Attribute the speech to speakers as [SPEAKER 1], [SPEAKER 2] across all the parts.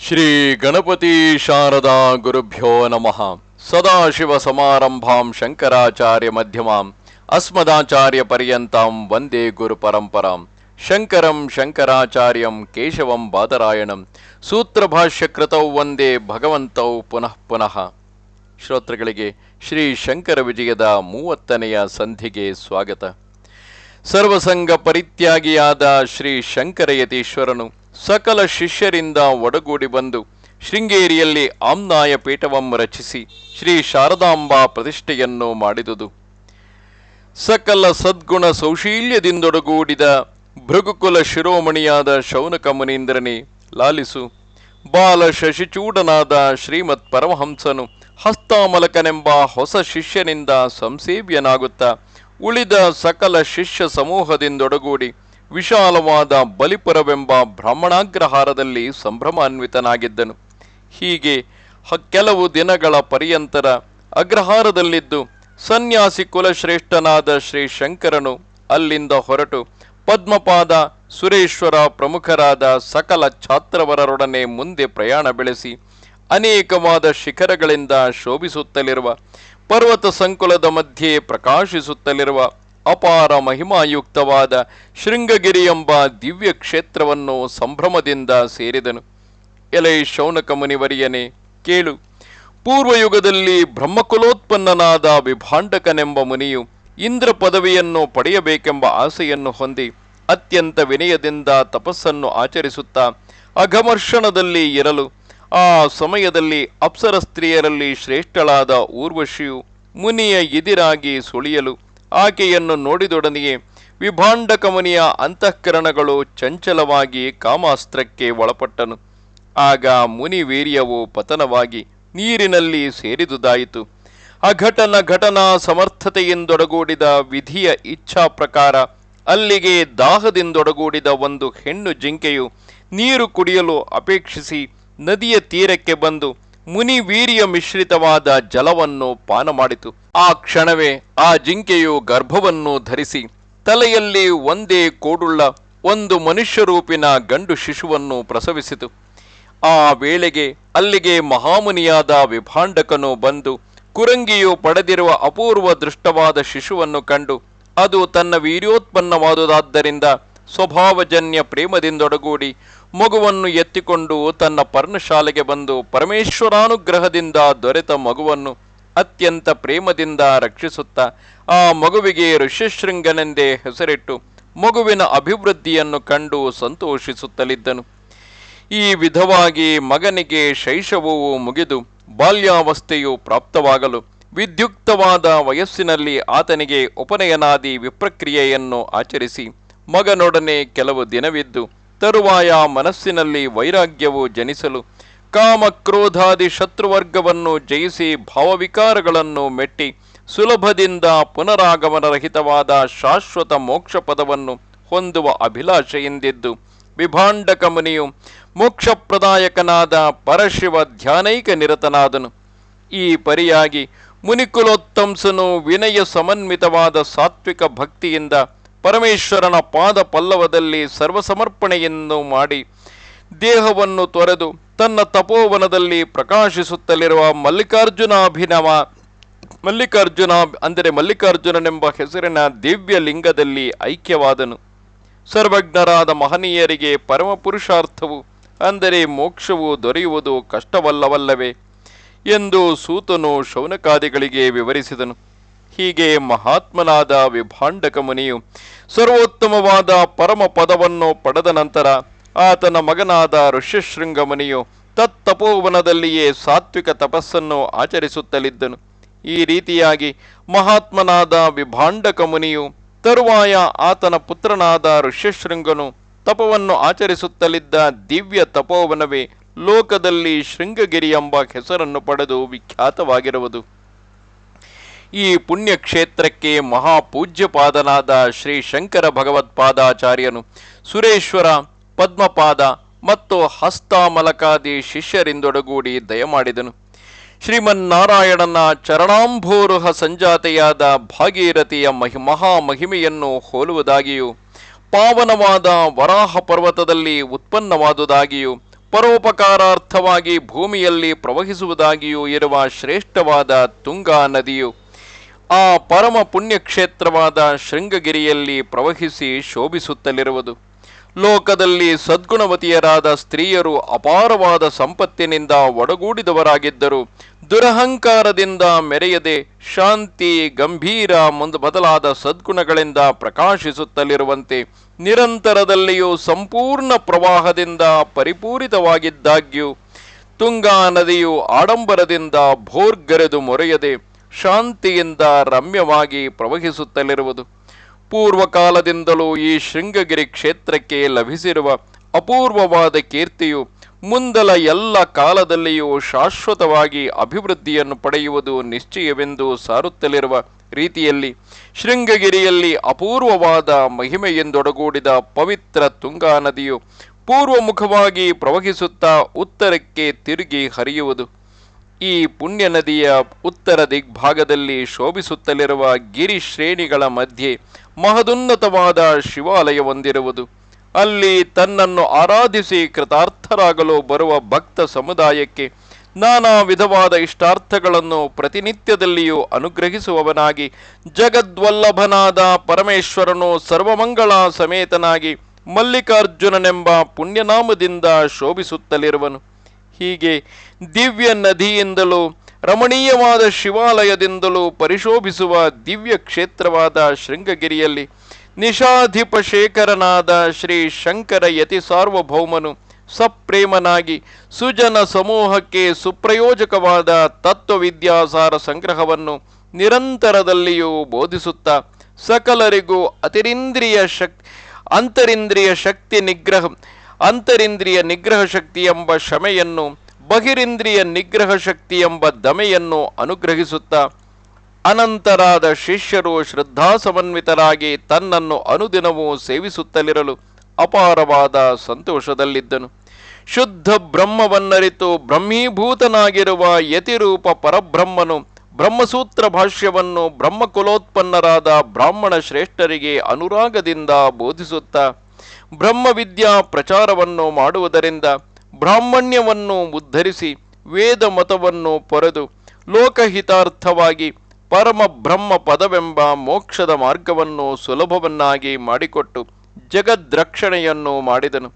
[SPEAKER 1] ಶ್ರೀ ಗಣಪತಿ ಶಾರದಾ ಗುರುಭ್ಯೋ ನಮಃ. ಸದಾಶಿವ ಸಮಾರಂಭಾಂ ಶಂಕರಾಚಾರ್ಯ ಮಧ್ಯಮಾಂ, ಅಸ್ಮದಾಚಾರ್ಯ ಪರ್ಯಂತಾಂ ವಂದೇ ಗುರು ಪರಂಪರಾಂ, ಶಂಕರಂ ಶಂಕರಾಚಾರ್ಯಂ ಕೇಶವಂ ಬಾದರಾಯಣಂ, ಸೂತ್ರಭಾಷ್ಯಕೃತೌ ವಂದೇ ಭಗವಂತೌ ಪುನಃ ಪುನಃ. ಶ್ರೋತೃಗಳಿಗೆ ಶ್ರೀ ಶಂಕರ ವಿಜಯದ ಮೂವತ್ತನೆಯ ಸಂಧಿಗೆ ಸ್ವಾಗತ. ಸರ್ವಸಂಗ ಪರಿತ್ಯಾಗಿಯಾದ ಶ್ರೀ ಶಂಕರಯತೀಶ್ವರನು ಸಕಲ ಶಿಷ್ಯರಿಂದ ಒಡಗೂಡಿ ಬಂದು ಶೃಂಗೇರಿಯಲ್ಲಿ ಆಮ್ನಾಯ ಪೀಠವಂ ರಚಿಸಿ ಶ್ರೀ ಶಾರದಾಂಬಾ ಪ್ರತಿಷ್ಠೆಯನ್ನು ಮಾಡಿದುದು. ಸಕಲ ಸದ್ಗುಣ ಸೌಶೀಲ್ಯದಿಂದೊಡಗೂಡಿದ ಭೃಗುಕುಲ ಶಿರೋಮಣಿಯಾದ ಶೌನಕ ಮುನೀಂದ್ರನೇ ಲಾಲಿಸು. ಬಾಲ ಶಶಿಚೂಡನಾದ ಶ್ರೀಮತ್ ಪರಮಹಂಸನು ಹಸ್ತಾಮಲಕನೆಂಬ ಹೊಸ ಶಿಷ್ಯನಿಂದ ಸಂಸೇವ್ಯನಾಗುತ್ತಾ ಉಳಿದ ಸಕಲ ಶಿಷ್ಯ ಸಮೂಹದಿಂದೊಡಗೂಡಿ ವಿಶಾಲವಾದ ಬಲಿಪುರವೆಂಬ ಬ್ರಾಹ್ಮಣಾಗ್ರಹಾರದಲ್ಲಿ ಸಂಭ್ರಮಾನ್ವಿತನಾಗಿದ್ದನು. ಹೀಗೆ ಕೆಲವು ದಿನಗಳ ಪರ್ಯಂತರ ಅಗ್ರಹಾರದಲ್ಲಿದ್ದು ಸನ್ಯಾಸಿ ಕುಲಶ್ರೇಷ್ಠನಾದ ಶ್ರೀ ಶಂಕರನು ಅಲ್ಲಿಂದ ಹೊರಟು ಪದ್ಮಪಾದ ಸುರೇಶ್ವರ ಪ್ರಮುಖರಾದ ಸಕಲ ಛಾತ್ರವರರೊಡನೆ ಮುಂದೆ ಪ್ರಯಾಣ ಬೆಳೆಸಿ ಅನೇಕವಾದ ಶಿಖರಗಳಿಂದ ಶೋಭಿಸುತ್ತಲಿರುವ ಪರ್ವತ ಸಂಕುಲದ ಮಧ್ಯೆ ಪ್ರಕಾಶಿಸುತ್ತಲಿರುವ ಅಪಾರ ಮಹಿಮಾಯುಕ್ತವಾದ ಶೃಂಗಗಿರಿ ಎಂಬ ದಿವ್ಯ ಕ್ಷೇತ್ರವನ್ನು ಸಂಭ್ರಮದಿಂದ ಸೇರಿದನು. ಎಲೆ ಶೌನಕ ಮುನಿವರಿಯನೇ, ಕೇಳು. ಪೂರ್ವಯುಗದಲ್ಲಿ ಬ್ರಹ್ಮಕುಲೋತ್ಪನ್ನನಾದ ವಿಭಾಂಡಕನೆಂಬ ಮುನಿಯು ಇಂದ್ರ ಪದವಿಯನ್ನು ಪಡೆಯಬೇಕೆಂಬ ಆಸೆಯನ್ನು ಹೊಂದಿ ಅತ್ಯಂತ ವಿನಯದಿಂದ ತಪಸ್ಸನ್ನು ಆಚರಿಸುತ್ತಾ ಅಘಮರ್ಷಣದಲ್ಲಿ ಇರಲು, ಆ ಸಮಯದಲ್ಲಿ ಅಪ್ಸರ ಸ್ತ್ರೀಯರಲ್ಲಿ ಶ್ರೇಷ್ಠಳಾದ ಊರ್ವಶಿಯು ಮುನಿಯ ಎದಿರಾಗಿ ಸುಳಿಯಲು ಆಕೆಯನ್ನು ನೋಡಿದೊಡನೆಯೇ ವಿಭಾಂಡಕಮನಿಯ ಅಂತಃಕರಣಗಳು ಚಂಚಲವಾಗಿ ಕಾಮಾಸ್ತ್ರಕ್ಕೆ ಒಳಪಟ್ಟನು. ಆಗ ಮುನಿ ವೀರ್ಯವು ಪತನವಾಗಿ ನೀರಿನಲ್ಲಿ ಸೇರಿದುದಾಯಿತು. ಅಘಟನ ಘಟನಾ ಸಮರ್ಥತೆಯಿಂದೊಡಗೂಡಿದ ವಿಧಿಯ ಇಚ್ಛಾ ಪ್ರಕಾರ ಅಲ್ಲಿಗೆ ದಾಹದಿಂದೊಡಗೂಡಿದ ಒಂದು ಹೆಣ್ಣು ಜಿಂಕೆಯು ನೀರು ಕುಡಿಯಲು ಅಪೇಕ್ಷಿಸಿ ನದಿಯ ತೀರಕ್ಕೆ ಬಂದು ಮುನಿ ವೀರ್ಯ ಮಿಶ್ರಿತವಾದ ಜಲವನ್ನು ಪಾನ ಮಾಡಿತು. ಆ ಕ್ಷಣವೇ ಆ ಜಿಂಕೆಯು ಗರ್ಭವನ್ನು ಧರಿಸಿ ತಲೆಯಲ್ಲಿ ಒಂದೇ ಕೋಡುಳ್ಳ ಒಂದು ಮನುಷ್ಯ ರೂಪಿನ ಗಂಡು ಶಿಶುವನ್ನು ಪ್ರಸವಿಸಿತು. ಆ ವೇಳೆಗೆ ಅಲ್ಲಿಗೆ ಮಹಾಮುನಿಯಾದ ವಿಭಾಂಡಕನು ಬಂದು ಕುರಂಗಿಯು ಪಡೆದಿರುವ ಅಪೂರ್ವ ದೃಷ್ಟವಾದ ಶಿಶುವನ್ನು ಕಂಡು, ಅದು ತನ್ನ ವೀರ್ಯೋತ್ಪನ್ನವಾದುದಾದ್ದರಿಂದ ಸ್ವಭಾವಜನ್ಯ ಪ್ರೇಮದಿಂದೊಡಗೂಡಿ ಮಗುವನ್ನು ಎತ್ತಿಕೊಂಡು ತನ್ನ ಪರ್ಣಶಾಲೆಗೆ ಬಂದು ಪರಮೇಶ್ವರಾನುಗ್ರಹದಿಂದ ದೊರೆತ ಮಗುವನ್ನು ಅತ್ಯಂತ ಪ್ರೇಮದಿಂದ ರಕ್ಷಿಸುತ್ತಾ ಆ ಮಗುವಿಗೆ ಋಷ್ಯಶೃಂಗನೆಂದೇ ಹೆಸರಿಟ್ಟು ಮಗುವಿನ ಅಭಿವೃದ್ಧಿಯನ್ನು ಕಂಡು ಸಂತೋಷಿಸುತ್ತಲಿದ್ದನು. ಈ ವಿಧವಾಗಿ ಮಗನಿಗೆ ಶೈಶವವು ಮುಗಿದು ಬಾಲ್ಯಾವಸ್ಥೆಯು ಪ್ರಾಪ್ತವಾಗಲು ವಿದ್ಯುಕ್ತವಾದ ವಯಸ್ಸಿನಲ್ಲಿ ಆತನಿಗೆ ಉಪನಯನಾದಿ ವಿಪ್ರಕ್ರಿಯೆಯನ್ನು ಆಚರಿಸಿ ಮಗನೊಡನೆ ಕೆಲವು ದಿನವಿದ್ದು ತರುವಾಯ ಮನಸ್ಸಿನಲ್ಲಿ ವೈರಾಗ್ಯವು ಜನಿಸಲು ಕಾಮ ಕ್ರೋಧಾದಿ ಶತ್ರುವರ್ಗವನ್ನು ಜಯಿಸಿ ಭಾವವಿಕಾರಗಳನ್ನು ಮೆಟ್ಟಿ ಸುಲಭದಿಂದ ಪುನರಾಗಮನರಹಿತವಾದ ಶಾಶ್ವತ ಮೋಕ್ಷ ಪದವನ್ನು ಹೊಂದುವ ಅಭಿಲಾಷೆಯಿಂದಿದ್ದು ವಿಭಾಂಡಕ ಮುನಿಯು ಮೋಕ್ಷಪ್ರದಾಯಕನಾದ ಪರಶಿವ ಧ್ಯಾನೈಕ ನಿರತನಾದನು. ಈ ಪರಿಯಾಗಿ ಮುನಿಕುಲೋತ್ತಂಸನು ವಿನಯ ಸಮನ್ವಿತವಾದ ಸಾತ್ವಿಕ ಭಕ್ತಿಯಿಂದ ಪರಮೇಶ್ವರನ ಪಾದ ಪಲ್ಲವದಲ್ಲಿ ಸರ್ವಸಮರ್ಪಣೆಯನ್ನು ಮಾಡಿ ದೇಹವನ್ನು ತೊರೆದು ತನ್ನ ತಪೋವನದಲ್ಲಿ ಪ್ರಕಾಶಿಸುತ್ತಲಿರುವ ಮಲ್ಲಿಕಾರ್ಜುನಾಭಿನವ ಮಲ್ಲಿಕಾರ್ಜುನ ಅಂದರೆ ಮಲ್ಲಿಕಾರ್ಜುನನೆಂಬ ಹೆಸರಿನ ದಿವ್ಯ ಲಿಂಗದಲ್ಲಿ ಐಕ್ಯವಾದನು. ಸರ್ವಜ್ಞರಾದ ಮಹನೀಯರಿಗೆ ಪರಮ ಪುರುಷಾರ್ಥವು ಅಂದರೆ ಮೋಕ್ಷವು ದೊರೆಯುವುದು ಕಷ್ಟವಲ್ಲವಲ್ಲವೇ ಎಂದು ಸೂತನು ಶೌನಕಾದಿಗಳಿಗೆ ವಿವರಿಸಿದನು. ಹೀಗೆ ಮಹಾತ್ಮನಾದ ವಿಭಾಂಡಕ ಮುನಿಯು ಸರ್ವೋತ್ತಮವಾದ ಪರಮ ಪದವನ್ನು ಪಡೆದ ನಂತರ ಆತನ ಮಗನಾದ ಋಷ್ಯಶೃಂಗ ಮುನಿಯು ತತ್ತಪೋವನದಲ್ಲಿಯೇ ಸಾತ್ವಿಕ ತಪಸ್ಸನ್ನು ಆಚರಿಸುತ್ತಲಿದ್ದನು. ಈ ರೀತಿಯಾಗಿ ಮಹಾತ್ಮನಾದ ವಿಭಾಂಡಕ ಮುನಿಯು ತರುವಾಯ ಆತನ ಪುತ್ರನಾದ ಋಷ್ಯಶೃಂಗನು ತಪವನ್ನು ಆಚರಿಸುತ್ತಲಿದ್ದ ದಿವ್ಯ ತಪೋವನವೇ ಲೋಕದಲ್ಲಿ ಶೃಂಗಗಿರಿ ಎಂಬ ಹೆಸರನ್ನು ಪಡೆದು ವಿಖ್ಯಾತವಾಗಿರುವುದು. ಈ ಪುಣ್ಯಕ್ಷೇತ್ರಕ್ಕೆ ಮಹಾಪೂಜ್ಯಪಾದನಾದ ಶ್ರೀ ಶಂಕರ ಭಗವತ್ಪಾದಾಚಾರ್ಯನು ಸುರೇಶ್ವರ, ಪದ್ಮಪಾದ ಮತ್ತು ಹಸ್ತಾಮಲಕಾದಿ ಶಿಷ್ಯರಿಂದೊಡಗೂಡಿ ದಯಮಾಡಿದನು ಶ್ರೀಮನ್ನಾರಾಯಣನ ಚರಣಾಂಭೋರುಹ ಸಂಜಾತೆಯಾದ ಭಾಗೀರಥಿಯ ಮಹಿ, ಮಹಾಮಹಿಮೆಯನ್ನು ಹೋಲುವುದಾಗಿಯೂ, ಪಾವನವಾದ ವರಾಹ ಪರ್ವತದಲ್ಲಿ ಉತ್ಪನ್ನವಾದುದಾಗಿಯೂ, ಪರೋಪಕಾರಾರ್ಥವಾಗಿ ಭೂಮಿಯಲ್ಲಿ ಪ್ರವಹಿಸುವುದಾಗಿಯೂ ಇರುವ ಶ್ರೇಷ್ಠವಾದ ತುಂಗಾ ನದಿಯು ಆ ಪರಮ ಪುಣ್ಯಕ್ಷೇತ್ರವಾದ ಶೃಂಗಗಿರಿಯಲ್ಲಿ ಪ್ರವಹಿಸಿ ಶೋಭಿಸುತ್ತಲಿರುವುದು. ಲೋಕದಲ್ಲಿ ಸದ್ಗುಣವತಿಯರಾದ ಸ್ತ್ರೀಯರು ಅಪಾರವಾದ ಸಂಪತ್ತಿನಿಂದ ಒಡಗೂಡಿದವರಾಗಿದ್ದರು. ದುರಹಂಕಾರದಿಂದ ಮೆರೆಯದೆ ಶಾಂತಿ, ಗಂಭೀರ ಮುಂದ ಬದಲಾದ ಸದ್ಗುಣಗಳಿಂದ ಪ್ರಕಾಶಿಸುತ್ತಲಿರುವಂತೆ ನಿರಂತರದಲ್ಲಿಯೂ ಸಂಪೂರ್ಣ ಪ್ರವಾಹದಿಂದ ಪರಿಪೂರಿತವಾಗಿದ್ದಾಗ್ಯೂ ತುಂಗಾ ನದಿಯು ಆಡಂಬರದಿಂದ ಭೋರ್ಗರೆದು ಮೊರೆಯದೆ ಶಾಂತಿಯಿಂದ ರಮ್ಯವಾಗಿ ಪ್ರವಹಿಸುತ್ತಲಿರುವುದು. ಪೂರ್ವಕಾಲದಿಂದಲೂ ಈ ಶೃಂಗಗಿರಿ ಕ್ಷೇತ್ರಕ್ಕೆ ಲಭಿಸಿರುವ ಅಪೂರ್ವವಾದ ಕೀರ್ತಿಯು ಮುಂದಲ ಎಲ್ಲ ಕಾಲದಲ್ಲಿಯೂ ಶಾಶ್ವತವಾಗಿ ಅಭಿವೃದ್ಧಿಯನ್ನು ಪಡೆಯುವುದು ನಿಶ್ಚಯವೆಂದು ಸಾರುತ್ತಲಿರುವ ರೀತಿಯಲ್ಲಿ ಶೃಂಗಗಿರಿಯಲ್ಲಿ ಅಪೂರ್ವವಾದ ಮಹಿಮೆಯೆಂದೊಡಗೂಡಿದ ಪವಿತ್ರ ತುಂಗಾ ನದಿಯು ಪೂರ್ವಮುಖವಾಗಿ ಪ್ರವಹಿಸುತ್ತಾ ಉತ್ತರಕ್ಕೆ ತಿರುಗಿ ಹರಿಯುವುದು. ಈ ಪುಣ್ಯ ನದಿಯ ಉತ್ತರ ದಿಗ್ಭಾಗದಲ್ಲಿ ಶೋಭಿಸುತ್ತಲಿರುವ ಗಿರಿ ಶ್ರೇಣಿಗಳ ಮಧ್ಯೆ ಮಹದುನ್ನತವಾದ ಶಿವಾಲಯ ಹೊಂದಿರುವುದು ಅಲ್ಲಿ ತನ್ನನ್ನು ಆರಾಧಿಸಿ ಕೃತಾರ್ಥರಾಗಲು ಬರುವ ಭಕ್ತ ಸಮುದಾಯಕ್ಕೆ ನಾನಾ ವಿಧವಾದ ಇಷ್ಟಾರ್ಥಗಳನ್ನು ಪ್ರತಿನಿತ್ಯದಲ್ಲಿಯೂ ಅನುಗ್ರಹಿಸುವವನಾಗಿ ಜಗದ್ವಲ್ಲಭನಾದ ಪರಮೇಶ್ವರನು ಸರ್ವಮಂಗಳ ಸಮೇತನಾಗಿ ಮಲ್ಲಿಕಾರ್ಜುನನೆಂಬ ಪುಣ್ಯನಾಮದಿಂದ ಶೋಭಿಸುತ್ತಲಿರುವನು. ಹೀಗೆ ದಿವ್ಯ ನದಿಯಿಂದಲೂ, ರಮಣೀಯವಾದ ಶಿವಾಲಯದಿಂದಲೂ ಪರಿಶೋಭಿಸುವ ದಿವ್ಯ ಕ್ಷೇತ್ರವಾದ ಶೃಂಗಗಿರಿಯಲ್ಲಿ ನಿಷಾಧಿಪ ಶೇಖರನಾದ ಶ್ರೀ ಶಂಕರ ಯತಿ ಸಾರ್ವಭೌಮನು ಸಪ್ರೇಮನಾಗಿ ಸುಜನ ಸಮೂಹಕ್ಕೆ ಸುಪ್ರಯೋಜಕವಾದ ತತ್ವವಿದ್ಯಾಸಾರ ಸಂಗ್ರಹವನ್ನು ನಿರಂತರದಲ್ಲಿಯೂ ಬೋಧಿಸುತ್ತಾ, ಸಕಲರಿಗೂ ಅತಿರಿಂದ್ರಿಯ ಶಕ್, ಅಂತರಿಂದ್ರಿಯ ಶಕ್ತಿ ನಿಗ್ರಹ ಅಂತರಿಂದ್ರಿಯ ನಿಗ್ರಹ ಶಕ್ತಿ ಎಂಬ ಶಮೆಯನ್ನು, ಬಹಿರಿಂದ್ರಿಯ ನಿಗ್ರಹ ಶಕ್ತಿ ಎಂಬ ದಮೆಯನ್ನು ಅನುಗ್ರಹಿಸುತ್ತಾ, ಅನಂತರಾದ ಶಿಷ್ಯರು ಶ್ರದ್ಧಾಸಮನ್ವಿತರಾಗಿ ತನ್ನನ್ನು ಅನುದಿನವೂ ಸೇವಿಸುತ್ತಲಿರಲು ಅಪಾರವಾದ ಸಂತೋಷದಲ್ಲಿದ್ದನು. ಶುದ್ಧ ಬ್ರಹ್ಮವನ್ನರಿತು ಬ್ರಹ್ಮೀಭೂತನಾಗಿರುವ ಯತಿರೂಪ ಪರಬ್ರಹ್ಮನು ಬ್ರಹ್ಮಸೂತ್ರ ಭಾಷ್ಯವನ್ನು ಬ್ರಹ್ಮಕುಲೋತ್ಪನ್ನರಾದ ಬ್ರಾಹ್ಮಣ ಶ್ರೇಷ್ಠರಿಗೆ ಅನುರಾಗದಿಂದ ಬೋಧಿಸುತ್ತಾ ಬ್ರಹ್ಮವಿದ್ಯಾ ಪ್ರಚಾರವನ್ನು ಮಾಡುವುದರಿಂದ ಬ್ರಾಹ್ಮಣ್ಯವನ್ನು ಉದ್ಧರಿಸಿ ವೇದ ಮತವನ್ನು ಪೊರೆದು ಲೋಕಹಿತಾರ್ಥವಾಗಿ ಪರಮ ಬ್ರಹ್ಮ ಪದವೆಂಬ ಮೋಕ್ಷದ ಮಾರ್ಗವನ್ನು ಸುಲಭವನ್ನಾಗಿ ಮಾಡಿಕೊಟ್ಟು ಜಗದ್ರಕ್ಷಣೆಯನ್ನು ಮಾಡಿದನು.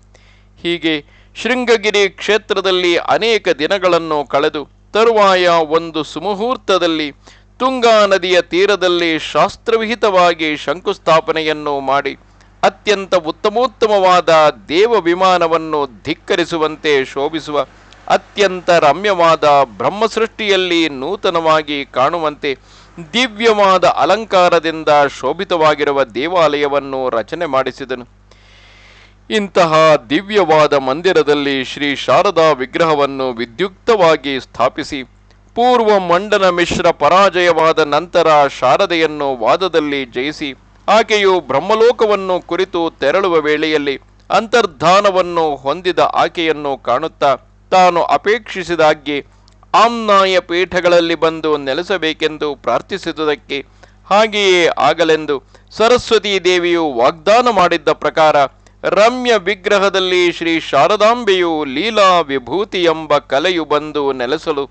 [SPEAKER 1] ಹೀಗೆ ಶೃಂಗಗಿರಿ ಕ್ಷೇತ್ರದಲ್ಲಿ ಅನೇಕ ದಿನಗಳನ್ನು ಕಳೆದು ತರುವಾಯ ಒಂದು ಸುಮುಹೂರ್ತದಲ್ಲಿ ತುಂಗಾ ನದಿಯ ತೀರದಲ್ಲಿ ಶಾಸ್ತ್ರವಿಹಿತವಾಗಿ ಶಂಕುಸ್ಥಾಪನೆಯನ್ನು ಮಾಡಿ ಅತ್ಯಂತ ಉತ್ತಮೋತ್ತಮವಾದ ದೇವ ವಿಮಾನವನ್ನು ಧಿಕ್ಕರಿಸುವಂತೆ ಶೋಭಿಸುವ ಅತ್ಯಂತ ರಮ್ಯವಾದ ಬ್ರಹ್ಮಸೃಷ್ಟಿಯಲ್ಲಿ ನೂತನವಾಗಿ ಕಾಣುವಂತೆ ದಿವ್ಯವಾದ ಅಲಂಕಾರದಿಂದ ಶೋಭಿತವಾಗಿರುವ ದೇವಾಲಯವನ್ನು ರಚನೆ ಮಾಡಿಸಿದನು. ಇಂತಹ ದಿವ್ಯವಾದ ಮಂದಿರದಲ್ಲಿ ಶ್ರೀ ಶಾರದಾ ವಿಗ್ರಹವನ್ನು ವಿದ್ಯುಕ್ತವಾಗಿ ಸ್ಥಾಪಿಸಿ ಪೂರ್ವ ಮಂಡನ ಮಿಶ್ರ ಪರಾಜಯವಾದ ನಂತರ ಶಾರದೆಯನ್ನು ವಾದದಲ್ಲಿ ಜಯಿಸಿ ಆಕೆಯು ಬ್ರಹ್ಮಲೋಕವನ್ನು ಕುರಿತು ತೆರಳುವ ವೇಳೆಯಲ್ಲಿ ಅಂತರ್ಧಾನವನ್ನು ಹೊಂದಿದ ಆಕೆಯನ್ನು ಕಾಣುತ್ತಾ ತಾನು ಅಪೇಕ್ಷಿಸಿದಾಗ್ಗೆ ಆಮ್ನಾಯ ಪೀಠಗಳಲ್ಲಿ ಬಂದು ನೆಲೆಸಬೇಕೆಂದು ಪ್ರಾರ್ಥಿಸಿದುದಕ್ಕೆ ಹಾಗೆಯೇ ಆಗಲೆಂದು ಸರಸ್ವತೀ ದೇವಿಯು ವಾಗ್ದಾನ ಮಾಡಿದ್ದ ಪ್ರಕಾರ ರಮ್ಯ ವಿಗ್ರಹದಲ್ಲಿ ಶ್ರೀ ಶಾರದಾಂಬೆಯು ಲೀಲಾ ವಿಭೂತಿ ಎಂಬ ಕಲೆಯು ಬಂದು ನೆಲೆಸಲು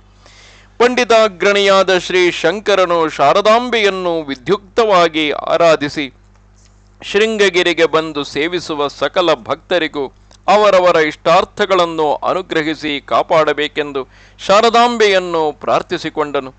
[SPEAKER 1] ಪಂಡಿತಾಗ್ರಣಿಯಾದ ಶ್ರೀ ಶಂಕರನು ಶಾರದಾಂಬೆಯನ್ನು ವಿದ್ಯುಕ್ತವಾಗಿ ಆರಾಧಿಸಿ ಶೃಂಗಗಿರಿಗೆ ಬಂದು ಸೇವಿಸುವ ಸಕಲ ಭಕ್ತರಿಗೂ ಅವರವರ ಇಷ್ಟಾರ್ಥಗಳನ್ನು ಅನುಗ್ರಹಿಸಿ ಕಾಪಾಡಬೇಕೆಂದು ಶಾರದಾಂಬೆಯನ್ನು ಪ್ರಾರ್ಥಿಸಿಕೊಂಡನು.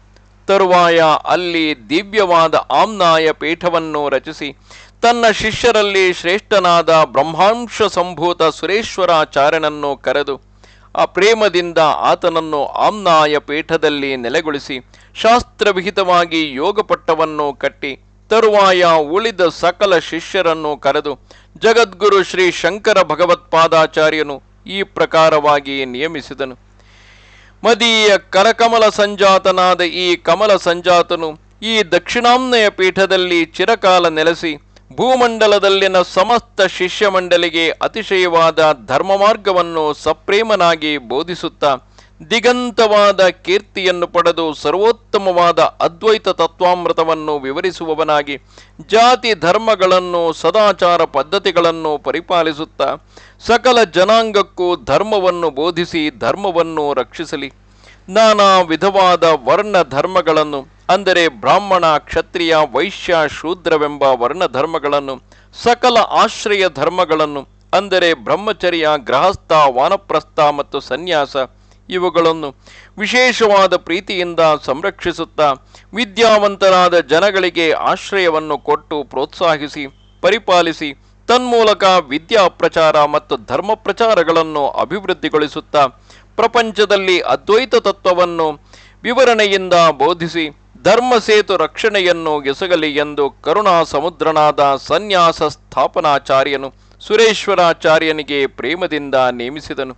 [SPEAKER 1] ತರುವಾಯ ಅಲ್ಲಿ ದಿವ್ಯವಾದ ಆಮ್ನಾಯ ಪೀಠವನ್ನು ರಚಿಸಿ ತನ್ನ ಶಿಷ್ಯರಲ್ಲಿ ಶ್ರೇಷ್ಠನಾದ ಬ್ರಹ್ಮಾಂಶ ಸಂಭೂತ ಸುರೇಶ್ವರಾಚಾರ್ಯನನ್ನು ಕರೆದು ಆ ಪ್ರೇಮದಿಂದ ಆತನನ್ನು ಆಮ್ನಾಯ ಪೀಠದಲ್ಲಿ ನೆಲೆಗೊಳಿಸಿ ಶಾಸ್ತ್ರವಿಹಿತವಾಗಿ ಯೋಗಪಟ್ಟವನ್ನು ಕಟ್ಟಿ ತರುವಾಯ ಉಳಿದ ಸಕಲ ಶಿಷ್ಯರನ್ನು ಕರೆದು ಜಗದ್ಗುರು ಶ್ರೀ ಶಂಕರ ಭಗವತ್ಪಾದಾಚಾರ್ಯನು ಈ ಪ್ರಕಾರವಾಗಿ ನಿಯಮಿಸಿದನು. ಮದೀಯ ಕರಕಮಲ ಸಂಜಾತನಾದ ಈ ಕಮಲ ಸಂಜಾತನು ಈ ದಕ್ಷಿಣಾಮ್ನಯ ಪೀಠದಲ್ಲಿ ಚಿರಕಾಲ ನೆಲೆಸಿ ಭೂಮಂಡಲದಲ್ಲಿನ ಸಮಸ್ತ ಶಿಷ್ಯ ಮಂಡಳಿಗೆ ಅತಿಶಯವಾದ ಧರ್ಮ ಮಾರ್ಗವನ್ನು ಸಪ್ರೇಮನಾಗಿ ಬೋಧಿಸುತ್ತಾ ದಿಗಂತವಾದ ಕೀರ್ತಿಯನ್ನು ಪಡೆದು ಸರ್ವೋತ್ತಮವಾದ ಅದ್ವೈತ ತತ್ವಾಮೃತವನ್ನು ವಿವರಿಸುವವನಾಗಿ ಜಾತಿ ಧರ್ಮಗಳನ್ನು ಸದಾಚಾರ ಪದ್ಧತಿಗಳನ್ನು ಪರಿಪಾಲಿಸುತ್ತಾ ಸಕಲ ಜನಾಂಗಕ್ಕೂ ಧರ್ಮವನ್ನು ಬೋಧಿಸಿ ಧರ್ಮವನ್ನು ರಕ್ಷಿಸಲಿ. ನಾನಾ ವಿಧವಾದ ವರ್ಣ ಧರ್ಮಗಳನ್ನು ಅಂದರೆ ಬ್ರಾಹ್ಮಣ, ಕ್ಷತ್ರಿಯ, ವೈಶ್ಯ, ಶೂದ್ರವೆಂಬ ವರ್ಣ ಧರ್ಮಗಳನ್ನು ಸಕಲ ಆಶ್ರಯ ಧರ್ಮಗಳನ್ನು, ಅಂದರೆ ಬ್ರಹ್ಮಚರ್ಯ, ಗೃಹಸ್ಥ, ವಾನಪ್ರಸ್ಥ ಮತ್ತು ಸನ್ಯಾಸ, ಇವುಗಳನ್ನು ವಿಶೇಷವಾದ ಪ್ರೀತಿಯಿಂದ ಸಂರಕ್ಷಿಸುತ್ತಾ ವಿದ್ಯಾವಂತರಾದ ಜನಗಳಿಗೆ ಆಶ್ರಯವನ್ನು ಕೊಟ್ಟು ಪ್ರೋತ್ಸಾಹಿಸಿ, ಪರಿಪಾಲಿಸಿ, ತನ್ಮೂಲಕ ವಿದ್ಯಾ ಪ್ರಚಾರ ಮತ್ತು ಧರ್ಮ ಪ್ರಚಾರಗಳನ್ನು ಅಭಿವೃದ್ಧಿಗೊಳಿಸುತ್ತಾ ಪ್ರಪಂಚದಲ್ಲಿ ಅದ್ವೈತ ತತ್ವವನ್ನು ವಿವರಣೆಯಿಂದ ಬೋಧಿಸಿ ಧರ್ಮ ಸೇತು ರಕ್ಷಣೆಯನ್ನು ಎಸಗಲಿ ಎಂದು ಕರುಣಾ ಸಮುದ್ರನಾದ ಸನ್ಯಾಸ ಸ್ಥಾಪನಾಚಾರ್ಯನು ಸುರೇಶ್ವರಾಚಾರ್ಯನಿಗೆ ಪ್ರೇಮದಿಂದ ನೇಮಿಸಿದನು.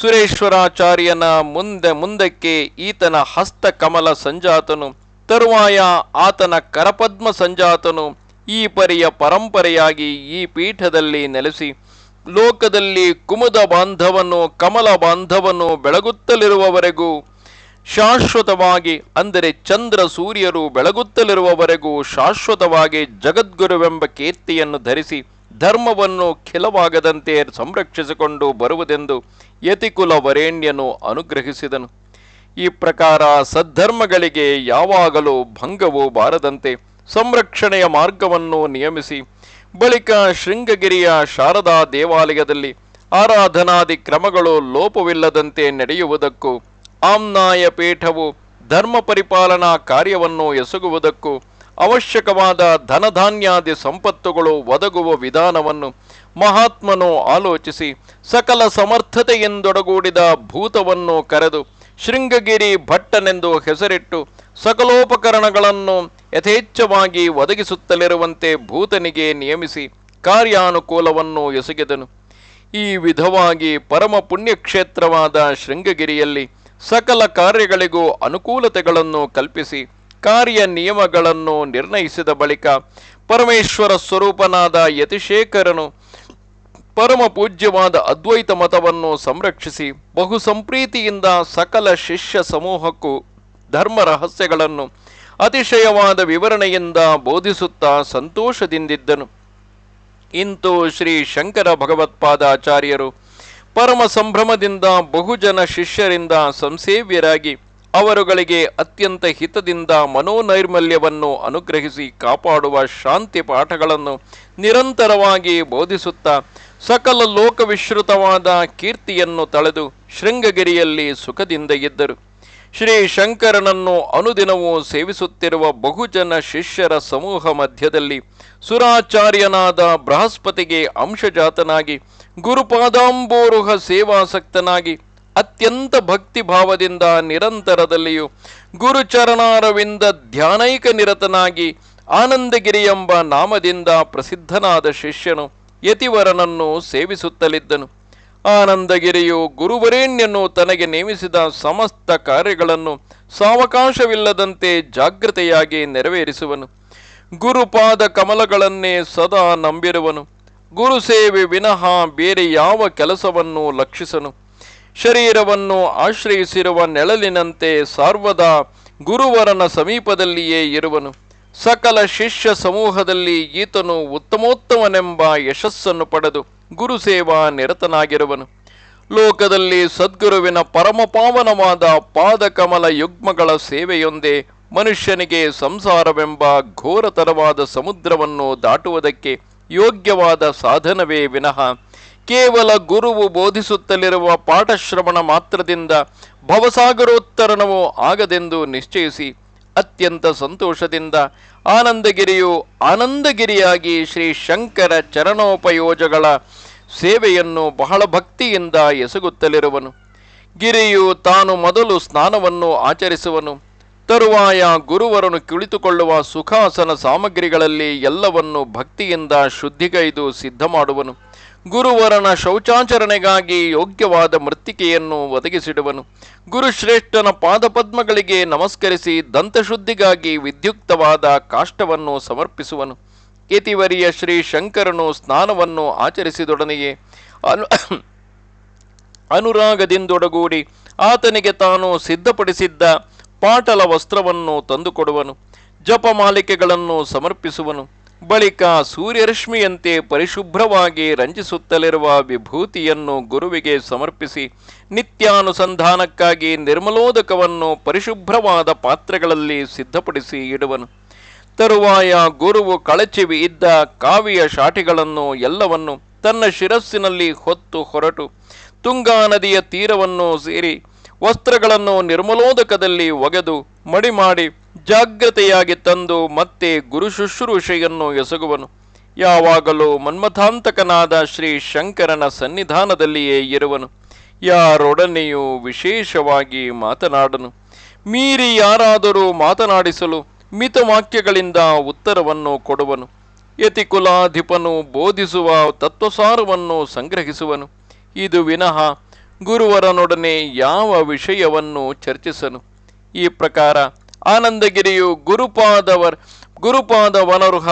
[SPEAKER 1] ಸುರೇಶ್ವರಾಚಾರ್ಯನ ಮುಂದೆ ಮುಂದಕ್ಕೆ ಈತನ ಹಸ್ತ ಕಮಲ ಸಂಜಾತನು, ತರುವಾಯ ಆತನ ಕರಪದ್ಮ ಸಂಜಾತನು ಈ ಪರಿಯ ಪರಂಪರೆಯಾಗಿ ಈ ಪೀಠದಲ್ಲಿ ನೆಲೆಸಿ, ಲೋಕದಲ್ಲಿ ಕುಮುದ ಬಾಂಧವನು ಕಮಲ ಬಾಂಧವನು ಬೆಳಗುತ್ತಲಿರುವವರೆಗೂ ಶಾಶ್ವತವಾಗಿ, ಅಂದರೆ ಚಂದ್ರ ಸೂರ್ಯರು ಬೆಳಗುತ್ತಲಿರುವವರೆಗೂ ಶಾಶ್ವತವಾಗಿ ಜಗದ್ಗುರುವೆಂಬ ಕೀರ್ತಿಯನ್ನು ಧರಿಸಿ ಧರ್ಮವನ್ನು ಖಿಲವಾಗದಂತೆ ಸಂರಕ್ಷಿಸಿಕೊಂಡು ಬರುವುದೆಂದು ಯತಿಕುಲ ವರೇಣ್ಯನು ಅನುಗ್ರಹಿಸಿದನು. ಈ ಪ್ರಕಾರ ಸದ್ಧರ್ಮಗಳಿಗೆ ಯಾವಾಗಲೂ ಭಂಗವೂ ಬಾರದಂತೆ ಸಂರಕ್ಷಣೆಯ ಮಾರ್ಗವನ್ನು ನಿಯಮಿಸಿ, ಬಳಿಕ ಶೃಂಗಗಿರಿಯ ಶಾರದಾ ದೇವಾಲಯದಲ್ಲಿ ಆರಾಧನಾದಿ ಕ್ರಮಗಳು ಲೋಪವಿಲ್ಲದಂತೆ ನಡೆಯುವುದಕ್ಕೂ ಆಮ್ನಾಯ ಪೀಠವು ಧರ್ಮ ಪರಿಪಾಲನಾ ಕಾರ್ಯವನ್ನು ಎಸಗುವುದಕ್ಕೂ ಅವಶ್ಯಕವಾದ ಧನಧಾನ್ಯಾದಿ ಸಂಪತ್ತುಗಳು ಒದಗುವ ವಿಧಾನವನ್ನು ಮಹಾತ್ಮನು ಆಲೋಚಿಸಿ ಸಕಲ ಸಮರ್ಥತೆಯಿಂದೊಡಗೂಡಿದ ಭೂತವನ್ನು ಕರೆದು ಶೃಂಗಗಿರಿ ಭಟ್ಟನೆಂದು ಹೆಸರಿಟ್ಟು ಸಕಲೋಪಕರಣಗಳನ್ನು ಯಥೇಚ್ಛವಾಗಿ ಒದಗಿಸುತ್ತಲಿರುವಂತೆ ಭೂತನಿಗೆ ನಿಯಮಿಸಿ ಕಾರ್ಯಾನುಕೂಲವನ್ನು ಎಸಗಿದನು. ಈ ವಿಧವಾಗಿ ಪರಮ ಪುಣ್ಯಕ್ಷೇತ್ರವಾದ ಶೃಂಗಗಿರಿಯಲ್ಲಿ ಸಕಲ ಕಾರ್ಯಗಳಿಗೂ ಅನುಕೂಲತೆಗಳನ್ನು ಕಲ್ಪಿಸಿ ಕಾರ್ಯ ನಿಯಮಗಳನ್ನು ನಿರ್ಣಯಿಸಿದ ಬಳಿಕ ಪರಮೇಶ್ವರ ಸ್ವರೂಪನಾದ ಯತಿಶೇಖರನು ಪರಮ ಪೂಜ್ಯವಾದ ಅದ್ವೈತ ಮತವನ್ನು ಸಂರಕ್ಷಿಸಿ ಬಹು ಸಂಪ್ರೀತಿಯಿಂದ ಸಕಲ ಶಿಷ್ಯ ಸಮೂಹಕ್ಕೂ ಧರ್ಮ ರಹಸ್ಯಗಳನ್ನು ಅತಿಶಯವಾದ ವಿವರಣೆಯಿಂದ ಬೋಧಿಸುತ್ತಾ ಸಂತೋಷದಿಂದಿದ್ದನು. ಇಂತೂ ಶ್ರೀ ಶಂಕರ ಭಗವತ್ಪಾದಾಚಾರ್ಯರು ಪರಮ ಸಂಭ್ರಮದಿಂದ ಬಹುಜನ ಶಿಷ್ಯರಿಂದ ಸಂಸೇವ್ಯರಾಗಿ ಅವರುಗಳಿಗೆ ಅತ್ಯಂತ ಹಿತದಿಂದ ಮನೋನೈರ್ಮಲ್ಯವನ್ನು ಅನುಗ್ರಹಿಸಿ ಕಾಪಾಡುವ ಶಾಂತಿ ಪಾಠಗಳನ್ನು ನಿರಂತರವಾಗಿ ಬೋಧಿಸುತ್ತಾ ಸಕಲ ಲೋಕವಿಶ್ರುತವಾದ ಕೀರ್ತಿಯನ್ನು ತಳೆದು ಶೃಂಗಗಿರಿಯಲ್ಲಿ ಸುಖದಿಂದ ಇದ್ದರು. ಶ್ರೀ ಶಂಕರನನ್ನು ಅನುದಿನವೂ ಸೇವಿಸುತ್ತಿರುವ ಬಹುಜನ ಶಿಷ್ಯರ ಸಮೂಹ ಮಧ್ಯದಲ್ಲಿ ಸುರಾಚಾರ್ಯನಾದ ಬೃಹಸ್ಪತಿಗೆ ಅಂಶಜಾತನಾಗಿ ಗುರುಪಾದಾಂಬೋರುಹ ಸೇವಾಸಕ್ತನಾಗಿ ಅತ್ಯಂತ ಭಕ್ತಿಭಾವದಿಂದ ನಿರಂತರದಲ್ಲಿಯೂ ಗುರುಚರಣಾರವಿಂದ ಧ್ಯಾನೈಕ ನಿರತನಾಗಿ ಆನಂದಗಿರಿ ಎಂಬ ನಾಮದಿಂದ ಪ್ರಸಿದ್ಧನಾದ ಶಿಷ್ಯನು ಯತಿವರನನ್ನು ಸೇವಿಸುತ್ತಲಿದ್ದನು. ಆನಂದಗಿರಿಯು ಗುರುವರೇಣ್ಯನು ತನಗೆ ನೇಮಿಸಿದ ಸಮಸ್ತ ಕಾರ್ಯಗಳನ್ನು ಸಾವಕಾಶವಿಲ್ಲದಂತೆ ಜಾಗೃತೆಯಾಗಿ ನೆರವೇರಿಸುವನು. ಗುರುಪಾದ ಕಮಲಗಳನ್ನೇ ಸದಾ ನಂಬಿರುವನು. ಗುರು ಸೇವೆ ವಿನಃ ಬೇರೆ ಯಾವ ಕೆಲಸವನ್ನು ಲಕ್ಷಿಸನು. ಶರೀರವನ್ನು ಆಶ್ರಯಿಸಿರುವ ನೆಳಲಿನಂತೆ ಸರ್ವದಾ ಗುರುವರನ ಸಮೀಪದಲ್ಲಿಯೇ ಇರುವನು. ಸಕಲ ಶಿಷ್ಯ ಸಮೂಹದಲ್ಲಿ ಈತನು ಉತ್ತಮೋತ್ತಮನೆಂಬ ಯಶಸ್ಸನ್ನು ಪಡೆದು ಗುರುಸೇವಾ ನಿರತನಾಗಿರುವನು. ಲೋಕದಲ್ಲಿ ಸದ್ಗುರುವಿನ ಪರಮಪಾವನವಾದ ಪಾದಕಮಲ ಯುಗ್ಮಗಳ ಸೇವೆಯೊಂದೇ ಮನುಷ್ಯನಿಗೆ ಸಂಸಾರವೆಂಬ ಘೋರತರವಾದ ಸಮುದ್ರವನ್ನು ದಾಟುವುದಕ್ಕೆ ಯೋಗ್ಯವಾದ ಸಾಧನವೇ ವಿನಃ. ಕೇವಲ ಗುರುವು ಬೋಧಿಸುತ್ತಲಿರುವ ಪಾಠಶ್ರವಣ ಮಾತ್ರದಿಂದ ಭವಸಾಗರೋತ್ತರಣವೂ ಆಗದೆಂದು ನಿಶ್ಚಯಿಸಿ ಅತ್ಯಂತ ಸಂತೋಷದಿಂದ ಆನಂದಗಿರಿಯು ಆನಂದಗಿರಿಯಾಗಿ ಶ್ರೀ ಶಂಕರ ಚರಣೋಪಯೋಜಗಳ ಸೇವೆಯನ್ನು ಬಹಳ ಭಕ್ತಿಯಿಂದ ಎಸಗುತ್ತಲಿರುವನು. ಗಿರಿಯು ತಾನು ಮೊದಲು ಸ್ನಾನವನ್ನು ಆಚರಿಸುವನು. ತರುವಾಯ ಗುರುವರನು ಕುಳಿತುಕೊಳ್ಳುವ ಸುಖಾಸನ ಸಾಮಗ್ರಿಗಳಲ್ಲಿ ಎಲ್ಲವನ್ನು ಭಕ್ತಿಯಿಂದ ಶುದ್ಧಿಗೈದು ಸಿದ್ಧ ಮಾಡುವನು ಗುರುವರನ ಶೌಚಾಚರಣೆಗಾಗಿ ಯೋಗ್ಯವಾದ ಮೃತ್ತಿಕೆಯನ್ನು ಒದಗಿಸಿಡುವನು. ಗುರುಶ್ರೇಷ್ಠನ ಪಾದಪದ್ಮಗಳಿಗೆ ನಮಸ್ಕರಿಸಿ ದಂತಶುದ್ಧಿಗಾಗಿ ವಿದ್ಯುಕ್ತವಾದ ಕಾಷ್ಟವನ್ನು ಸಮರ್ಪಿಸುವನು. ಕೇತಿವರಿಯ ಶ್ರೀ ಶಂಕರನು ಸ್ನಾನವನ್ನು ಆಚರಿಸಿದೊಡನೆಯೇ ಅನು, ಅನುರಾಗದಿಂದೊಡಗೂಡಿ ಆತನಿಗೆ ತಾನು ಸಿದ್ಧಪಡಿಸಿದ್ದ ಪಾಟಲ ವಸ್ತ್ರವನ್ನು ತಂದುಕೊಡುವನು. ಜಪಮಾಲಿಕೆಗಳನ್ನು ಸಮರ್ಪಿಸುವನು. ಬಳಿಕ ಸೂರ್ಯರಶ್ಮಿಯಂತೆ ಪರಿಶುಭ್ರವಾಗಿ ರಂಜಿಸುತ್ತಲಿರುವ ವಿಭೂತಿಯನ್ನು ಗುರುವಿಗೆ ಸಮರ್ಪಿಸಿ ನಿತ್ಯಾನುಸಂಧಾನಕ್ಕಾಗಿ ನಿರ್ಮಲೋದಕವನ್ನು ಪರಿಶುಭ್ರವಾದ ಪಾತ್ರೆಗಳಲ್ಲಿ ಸಿದ್ಧಪಡಿಸಿ ಇಡುವನು. ತರುವಾಯ ಗುರುವು ಕಳಚಿವಿ ಇದ್ದ ಕಾವಿಯ ಶಾಟಿಗಳನ್ನು ಎಲ್ಲವನ್ನು ತನ್ನ ಶಿರಸ್ಸಿನಲ್ಲಿ ಹೊತ್ತು ಹೊರಟು. ತುಂಗಾ ನದಿಯ ತೀರವನ್ನು ಸೇರಿ ವಸ್ತ್ರಗಳನ್ನು ನಿರ್ಮಲೋದಕದಲ್ಲಿ ಒಗೆದು ಮಡಿ ಮಾಡಿ ಜಾಗ್ರತೆಯಾಗಿ ತಂದು ಮತ್ತೆ ಗುರು ಶುಶ್ರೂಷೆಯನ್ನು ಎಸಗುವನು. ಯಾವಾಗಲೂ ಮನ್ಮಥಾಂತಕನಾದ ಶ್ರೀ ಶಂಕರನ ಸನ್ನಿಧಾನದಲ್ಲಿಯೇ ಇರುವನು. ಯಾರೊಡನೆಯೂ ವಿಶೇಷವಾಗಿ ಮಾತನಾಡನು. ಮೀರಿ ಯಾರಾದರೂ ಮಾತನಾಡಿಸಲು ಮಿತವಾಕ್ಯಗಳಿಂದ ಉತ್ತರವನ್ನು ಕೊಡುವನು. ಯತಿಕುಲಾಧಿಪನು ಬೋಧಿಸುವ ತತ್ವಸಾರವನ್ನು ಸಂಗ್ರಹಿಸುವನು. ಇದು ವಿನಃ ಗುರುವರನೊಡನೆ ಯಾವ ವಿಷಯವನ್ನು ಚರ್ಚಿಸನು. ಈ ಪ್ರಕಾರ ಆನಂದಗಿರಿಯು ಗುರುಪಾದವರ್, ಗುರುಪಾದವನರುಹ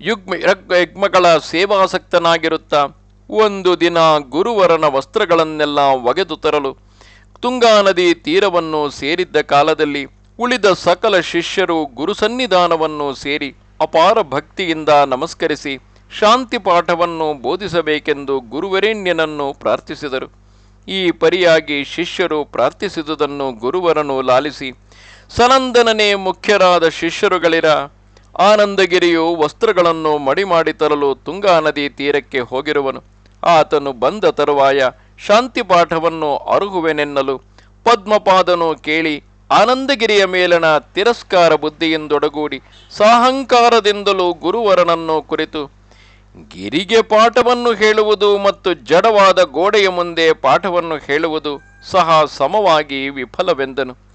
[SPEAKER 1] ಯುಗ್ಮ ಯಜ್ಮಗಳ ಸೇವಾಸಕ್ತನಾಗಿರುತ್ತಾ. ಒಂದು ದಿನ ಗುರುವರನ ವಸ್ತ್ರಗಳನ್ನೆಲ್ಲ ಒಗೆದು ತರಲು ತುಂಗಾ ನದಿ ತೀರವನ್ನು ಸೇರಿದ್ದ ಕಾಲದಲ್ಲಿ ಉಳಿದ ಸಕಲ ಶಿಷ್ಯರು ಗುರುಸನ್ನಿಧಾನವನ್ನು ಸೇರಿ ಅಪಾರ ಭಕ್ತಿಯಿಂದ ನಮಸ್ಕರಿಸಿ ಶಾಂತಿ ಪಾಠವನ್ನು ಬೋಧಿಸಬೇಕೆಂದು ಗುರುವರೇಣ್ಯನನ್ನು ಪ್ರಾರ್ಥಿಸಿದರು. ಈ ಪರಿಯಾಗಿ ಶಿಷ್ಯರು ಪ್ರಾರ್ಥಿಸಿದುದನ್ನು ಗುರುವರನು ಲಾಲಿಸಿ ಸನಂದನನೇ ಮುಖ್ಯರಾದ ಶಿಷ್ಯರುಗಳಿರ ಆನಂದಗಿರಿಯು ವಸ್ತ್ರಗಳನ್ನು ಮಡಿ ಮಾಡಿ ತರಲು ತುಂಗಾ ನದಿ ತೀರಕ್ಕೆ ಹೋಗಿರುವನು. ಆತನು ಬಂದ ತರುವಾಯ ಶಾಂತಿ ಪಾಠವನ್ನು ಅರುಹುವೆನೆನ್ನಲು ಪದ್ಮಪಾದನು ಕೇಳಿ, ಆನಂದಗಿರಿಯ ಮೇಲಣ ತಿರಸ್ಕಾರ ಬುದ್ಧಿಯಿಂದೊಡಗೂಡಿ ಸಾಹಂಕಾರದಿಂದಲೂ ಗುರುವರನನ್ನು ಕುರಿತು ಗಿರಿಗೆ ಪಾಠವನ್ನು ಹೇಳುವುದು ಮತ್ತು ಜಡವಾದ ಗೋಡೆಯ ಮುಂದೆ ಪಾಠವನ್ನು ಹೇಳುವುದು ಸಹ ಸಮವಾಗಿ ವಿಫಲವೆಂದನು.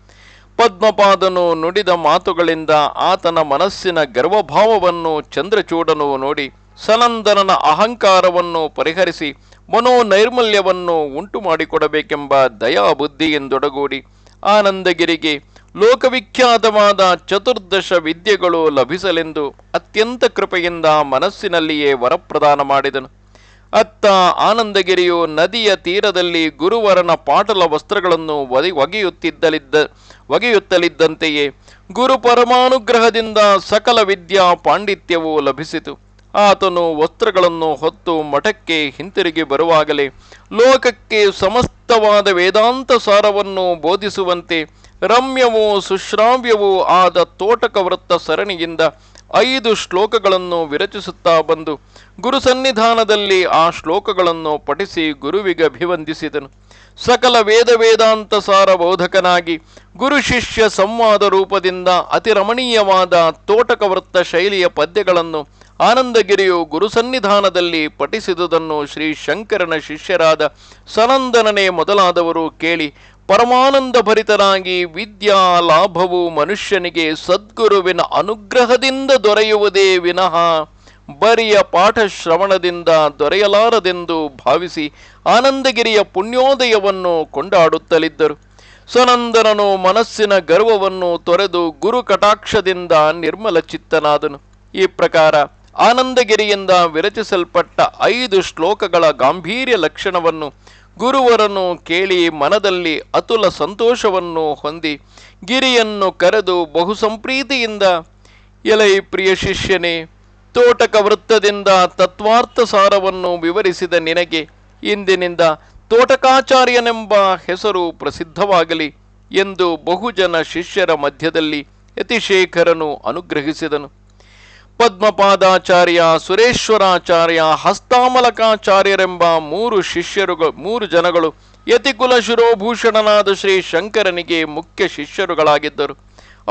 [SPEAKER 1] ಪದ್ಮಪಾದನು ನುಡಿದ ಮಾತುಗಳಿಂದ ಆತನ ಮನಸ್ಸಿನ ಗರ್ವಭಾವವನ್ನು ಚಂದ್ರಚೂಡನು ನೋಡಿ ಸನಂದನನ ಅಹಂಕಾರವನ್ನು ಪರಿಹರಿಸಿ ಮನೋನೈರ್ಮಲ್ಯವನ್ನು ಉಂಟು ಮಾಡಿಕೊಡಬೇಕೆಂಬ ದಯಾಬುದ್ಧಿಯಿಂದೊಡಗೂಡಿ ಆನಂದಗಿರಿಗೆ ಲೋಕವಿಖ್ಯಾತವಾದ ಚತುರ್ದಶ ವಿದ್ಯೆಗಳು ಲಭಿಸಲೆಂದು ಅತ್ಯಂತ ಕೃಪೆಯಿಂದ ಮನಸ್ಸಿನಲ್ಲಿಯೇ ವರಪ್ರದಾನ ಮಾಡಿದನು. ಅತ್ತ ಆನಂದಗಿರಿಯು ನದಿಯ ತೀರದಲ್ಲಿ ಗುರುವರನ ಪಾಟಲ ವಸ್ತ್ರಗಳನ್ನು ಒಗೆಯುತ್ತಿದ್ದಲಿದ್ದ ಒಗೆಯುತ್ತಲಿದ್ದಂತೆಯೇ ಗುರು ಪರಮಾನುಗ್ರಹದಿಂದ ಸಕಲ ವಿದ್ಯಾ ಪಾಂಡಿತ್ಯವೂ ಲಭಿಸಿತು. ಆತನು ವಸ್ತ್ರಗಳನ್ನು ಹೊತ್ತು ಮಠಕ್ಕೆ ಹಿಂತಿರುಗಿ ಬರುವಾಗಲೇ ಲೋಕಕ್ಕೆ ಸಮಸ್ತವಾದ ವೇದಾಂತ ಸಾರವನ್ನು ಬೋಧಿಸುವಂತೆ ರಮ್ಯವೂ ಸುಶ್ರಾವ್ಯವೂ ಆದ ತೋಟಕ ವೃತ್ತ ಸರಣಿಯಿಂದ ಐದು ಶ್ಲೋಕಗಳನ್ನು ವಿರಚಿಸುತ್ತಾ ಬಂದು ಗುರು ಸನ್ನಿಧಾನದಲ್ಲಿ ಆ ಶ್ಲೋಕಗಳನ್ನು ಪಠಿಸಿ ಗುರುವಿಗೆ ಅಭಿವಂದಿಸಿದನು. ಸಕಲ ವೇದ ವೇದಾಂತ ಸಾರ ಬೋಧಕನಾಗಿ ಗುರು ಶಿಷ್ಯ ಸಂವಾದ ರೂಪದಿಂದ ಅತಿ ರಮಣೀಯವಾದ ತೋಟಕ ವೃತ್ತ ಶೈಲಿಯ ಪದ್ಯಗಳನ್ನು ಆನಂದಗಿರಿಯು ಗುರುಸನ್ನಿಧಾನದಲ್ಲಿ ಪಠಿಸಿದುದನ್ನು ಶ್ರೀ ಶಂಕರನ ಶಿಷ್ಯರಾದ ಸನಂದನನೇ ಮೊದಲಾದವರು ಕೇಳಿ ಪರಮಾನಂದ ಭರಿತರಾಗಿ ವಿದ್ಯಾ ಲಾಭವು ಮನುಷ್ಯನಿಗೆ ಸದ್ಗುರುವಿನ ಅನುಗ್ರಹದಿಂದ ದೊರೆಯುವುದೇ ವಿನಃ. ಬರಿಯ ಪಾಠ ಶ್ರವಣದಿಂದ ದೊರೆಯಲಾರದೆಂದು ಭಾವಿಸಿ ಆನಂದಗಿರಿಯ ಪುಣ್ಯೋದಯವನ್ನು ಕೊಂಡಾಡುತ್ತಲಿದ್ದರು. ಸನಂದನನು ಮನಸ್ಸಿನ ಗರ್ವವನ್ನು ತೊರೆದು ಗುರು ಕಟಾಕ್ಷದಿಂದ ನಿರ್ಮಲ ಚಿತ್ತನಾದನು. ಈ ಪ್ರಕಾರ ಆನಂದಗಿರಿಯಿಂದ ವಿರಚಿಸಲ್ಪಟ್ಟ ಐದು ಶ್ಲೋಕಗಳ ಗಾಂಭೀರ್ಯ ಲಕ್ಷಣವನ್ನು ಗುರುವರನು ಕೇಳಿ ಮನದಲ್ಲಿ ಅತುಲ ಸಂತೋಷವನ್ನು ಹೊಂದಿ ಗಿರಿಯನ್ನು ಕರೆದು ಬಹು ಸಂಪ್ರೀತಿಯಿಂದ ಎಲೈ ಪ್ರಿಯ ಶಿಷ್ಯನೇ, ತೋಟಕ ವೃತ್ತದಿಂದ ತತ್ವಾರ್ಥ ಸಾರವನ್ನು ವಿವರಿಸಿದ ನಿನಗೆ ಇಂದಿನಿಂದ ತೋಟಕಾಚಾರ್ಯನೆಂಬ ಹೆಸರು ಪ್ರಸಿದ್ಧವಾಗಲಿ ಎಂದು ಬಹುಜನ ಶಿಷ್ಯರ ಮಧ್ಯದಲ್ಲಿ ಯತಿಶೇಖರನು ಅನುಗ್ರಹಿಸಿದನು. ಪದ್ಮಪಾದಾಚಾರ್ಯ ಸುರೇಶ್ವರಾಚಾರ್ಯ ಹಸ್ತಾಮಲಕಾಚಾರ್ಯರೆಂಬ ಮೂರು ಶಿಷ್ಯರುಗಳು ಮೂರು ಜನಗಳು ಯತಿಕುಲ ಶಿರೋಭೂಷಣನಾದ ಶ್ರೀ ಶಂಕರನಿಗೆ ಮುಖ್ಯ ಶಿಷ್ಯರುಗಳಾಗಿದ್ದರು.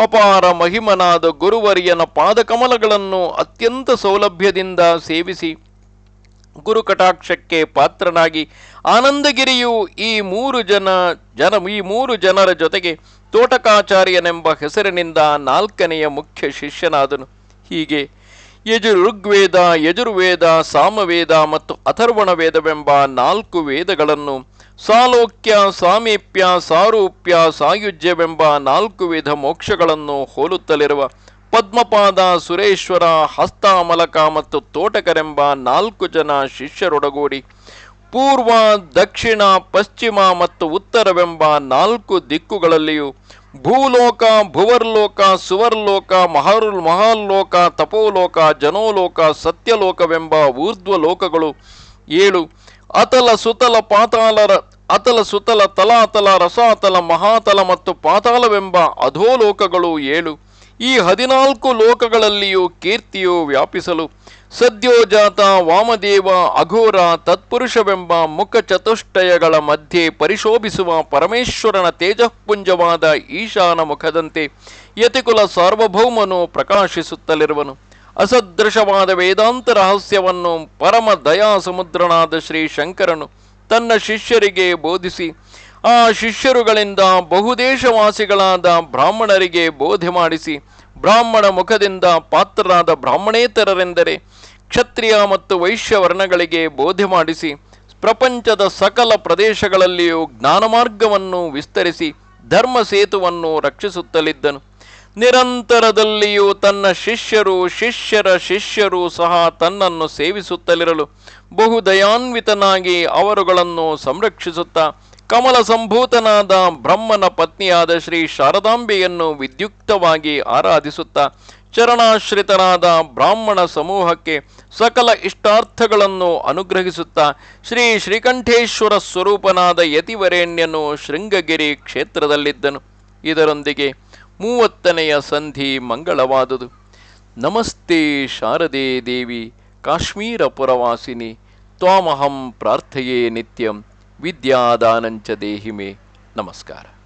[SPEAKER 1] ಅಪಾರ ಮಹಿಮನಾದ ಗುರುವರಿಯನ ಪಾದಕಮಲಗಳನ್ನು ಅತ್ಯಂತ ಸೌಲಭ್ಯದಿಂದ ಸೇವಿಸಿ ಗುರುಕಟಾಕ್ಷಕ್ಕೆ ಪಾತ್ರನಾಗಿ ಆನಂದಗಿರಿಯು ಈ ಮೂರು ಜನ ಜನ ಈ ಮೂರು ಜನರ ಜೊತೆಗೆ ತೋಟಕಾಚಾರ್ಯನೆಂಬ ಹೆಸರಿನಿಂದ ನಾಲ್ಕನೆಯ ಮುಖ್ಯ ಶಿಷ್ಯನಾದನು. ಹೀಗೆ ಯಜುರ್ ಋಗ್ವೇದ ಯಜುರ್ವೇದ, ಸಾಮವೇದ ಮತ್ತು ಅಥರ್ವಣ ವೇದವೆಂಬ ನಾಲ್ಕು ವೇದಗಳನ್ನು ಸಾಲೋಕ್ಯ, ಸಾಮೀಪ್ಯ, ಸಾರೂಪ್ಯ, ಸಾಯುಜ್ಯವೆಂಬ ನಾಲ್ಕು ವಿಧ ಮೋಕ್ಷಗಳನ್ನು ಹೋಲುತ್ತಲಿರುವ ಪದ್ಮಪಾದ ಸುರೇಶ್ವರ, ಹಸ್ತಾಮಲಕ ಮತ್ತು ತೋಟಕರೆಂಬ ನಾಲ್ಕು ಜನ ಶಿಷ್ಯರೊಡಗೂಡಿ ಪೂರ್ವ, ದಕ್ಷಿಣ, ಪಶ್ಚಿಮ ಮತ್ತು ಉತ್ತರವೆಂಬ ನಾಲ್ಕು ದಿಕ್ಕುಗಳಲ್ಲಿಯೂ ಭೂಲೋಕ, ಭುವರ್ಲೋಕ, ಸುವರ್ಲೋಕ ಮಹರ್ ಮಹಾಲ್ಲೋಕ, ತಪೋಲೋಕ, ಜನೋಲೋಕ, ಸತ್ಯಲೋಕವೆಂಬ ಊರ್ಧ್ವಲೋಕಗಳು ಏಳು. ಅತಲ ಸುತಲ ಪಾತಾಳರ, ಅತಲ ಸುತಲ ತಲಾತಲ, ರಸಾತಲ ಮಹಾತಲ ಮತ್ತು ಪಾತಾಳವೆಂಬ ಅಧೋಲೋಕಗಳು ಏಳು. ಈ ಹದಿನಾಲ್ಕು ಲೋಕಗಳಲ್ಲಿಯೂ ಕೀರ್ತಿಯು ವ್ಯಾಪಿಸಲು ಸದ್ಯೋಜಾತ ವಾಮದೇವ ಅಘೋರ ತತ್ಪುರುಷವೆಂಬ ಮುಖ ಚತುಷ್ಟಯಗಳ ಮಧ್ಯೆ ಪರಿಶೋಭಿಸುವ ಪರಮೇಶ್ವರನ ತೇಜಃಪುಂಜವಾದ ಈಶಾನ ಮುಖದಂತೆ ಯತಿಕುಲ ಸಾರ್ವಭೌಮನು ಪ್ರಕಾಶಿಸುತ್ತಲಿರುವನು. ಅಸದೃಶವಾದ ವೇದಾಂತ ರಹಸ್ಯವನ್ನು ಪರಮ ದಯಾ ಸಮುದ್ರನಾದ ಶ್ರೀ ಶಂಕರನು ತನ್ನ ಶಿಷ್ಯರಿಗೆ ಬೋಧಿಸಿ, ಆ ಶಿಷ್ಯರುಗಳಿಂದ ಬಹುದೇಶವಾಸಿಗಳಾದ ಬ್ರಾಹ್ಮಣರಿಗೆ ಬೋಧೆ ಮಾಡಿಸಿ, ಬ್ರಾಹ್ಮಣ ಮುಖದಿಂದ ಪಾತ್ರರಾದ ಬ್ರಾಹ್ಮಣೇತರರೆಂದರೆ ಕ್ಷತ್ರಿಯ ಮತ್ತು ವೈಶ್ಯ ವರ್ಣಗಳಿಗೆ ಬೋಧೆ ಮಾಡಿಸಿ ಪ್ರಪಂಚದ ಸಕಲ ಪ್ರದೇಶಗಳಲ್ಲಿಯೂ ಜ್ಞಾನ ಮಾರ್ಗವನ್ನು ವಿಸ್ತರಿಸಿ ಧರ್ಮ ಸೇತುವನ್ನು ರಕ್ಷಿಸುತ್ತಲಿದ್ದನು. ನಿರಂತರದಲ್ಲಿಯೂ ತನ್ನ ಶಿಷ್ಯರು ಶಿಷ್ಯರ ಶಿಷ್ಯರು ಸಹ ತನ್ನನ್ನು ಸೇವಿಸುತ್ತಲಿರಲು ಬಹು ದಯಾನ್ವಿತನಾಗಿ ಅವರುಗಳನ್ನು ಸಂರಕ್ಷಿಸುತ್ತಾ ಕಮಲ ಸಂಭೂತನಾದ ಬ್ರಹ್ಮನ ಪತ್ನಿಯಾದ ಶ್ರೀ ಶಾರದಾಂಬೆಯನ್ನು ವಿದ್ಯುಕ್ತವಾಗಿ ಆರಾಧಿಸುತ್ತಾ ಚರಣಾಶ್ರಿತನಾದ ಬ್ರಾಹ್ಮಣ ಸಮೂಹಕ್ಕೆ ಸಕಲ ಇಷ್ಟಾರ್ಥಗಳನ್ನು ಅನುಗ್ರಹಿಸುತ್ತಾ ಶ್ರೀ ಶ್ರೀಕಂಠೇಶ್ವರ ಸ್ವರೂಪನಾದ ಯತಿವರೇಣ್ಯನು ಶೃಂಗಗಿರಿ ಕ್ಷೇತ್ರದಲ್ಲಿದ್ದನು. ಇದರೊಂದಿಗೆ ಮೂವತ್ತನೆಯ ಸಂಧಿ ಮಂಗಳವಾದುದು. ನಮಸ್ತೆ ಶಾರದೆ ದೇವಿ, ಕಾಶ್ಮೀರ ಪುರವಾಸಿನಿ, ತ್ವಾಮಹಂ ಪ್ರಾರ್ಥಯೇ ನಿತ್ಯಂ, ವಿದ್ಯಾದಾನಂಚ ದೇಹಿಮೆ. ನಮಸ್ಕಾರ.